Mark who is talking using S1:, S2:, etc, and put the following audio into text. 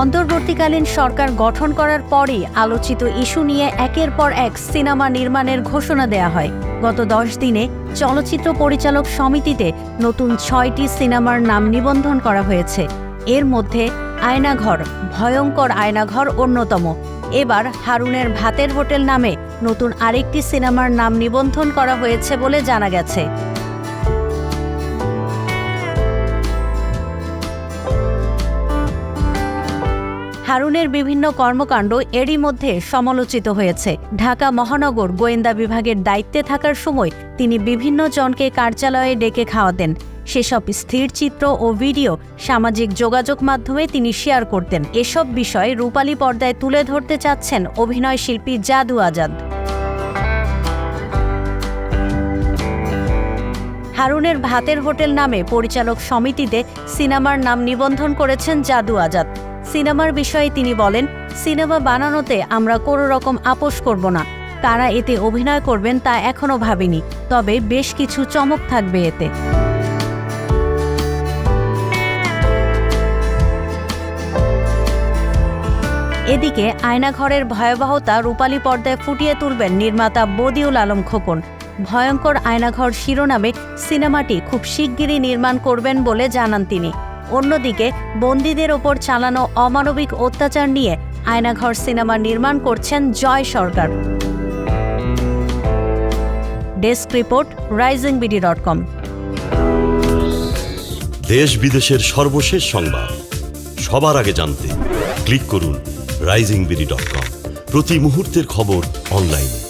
S1: অন্তর্বর্তীকালীন সরকার গঠন করার পরই আলোচিত ইস্যু নিয়ে একের পর এক সিনেমা নির্মাণের ঘোষণা দেয়া হয়। গত দশ দিনে চলচ্চিত্র পরিচালক সমিতিতে নতুন ছয়টি সিনেমার নাম নিবন্ধন করা হয়েছে। এর মধ্যে আয়নাঘর, ভয়ঙ্কর আয়নাঘর অন্যতম। এবার হারুনের ভাতের হোটেল নামে নতুন আরেকটি সিনেমার নাম নিবন্ধন করা হয়েছে বলে জানা গেছে। হারুনের বিভিন্ন কর্মকাণ্ড এরই মধ্যে সমালোচিত হয়েছে। ঢাকা মহানগর গোয়েন্দা বিভাগের দায়িত্বে থাকার সময় তিনি বিভিন্ন জনকে কার্যালয়ে ডেকে খাওয়াতেন। সেসব স্থির চিত্র ও ভিডিও সামাজিক যোগাযোগ মাধ্যমে তিনি শেয়ার করতেন। এসব বিষয় রূপালী পর্দায় তুলে ধরতে চাচ্ছেন অভিনয় শিল্পী জাদু আজাদ। হারুনের ভাতের হোটেল নামে পরিচালক সমিতিতে সিনেমার নাম নিবন্ধন করেছেন জাদু আজাদ। সিনেমার বিষয়ে তিনি বলেন, সিনেমা বানানোতে আমরা কোনো রকম আপোষ করব না। কারা এতে অভিনয় করবেন তা এখনও ভাবিনি, তবে বেশ কিছু চমক থাকবে এতে। এদিকে আয়নাঘরের ভয়াবহতা রূপালী পর্দায় ফুটিয়ে তুলবেন নির্মাতা বদিউল আলম খোকন। ভয়ঙ্কর আয়নাঘর শিরোনামে সিনেমাটি খুব শিগগিরই নির্মাণ করবেন বলে জানান তিনি। অন্যদিকে, বন্দীদের ওপর চালানো অমানবিক অত্যাচার নিয়ে আয়নাঘর সিনেমা নির্মাণ করছেন Joy Sarkar. Desk report rising BD dot com.
S2: দেশ বিদেশের সর্বশেষ সংবাদ। সবার আগে জানতে ক্লিক করুন রাইজিং বিডি ডট কম। প্রতি মুহূর্তের খবর অনলাইনে।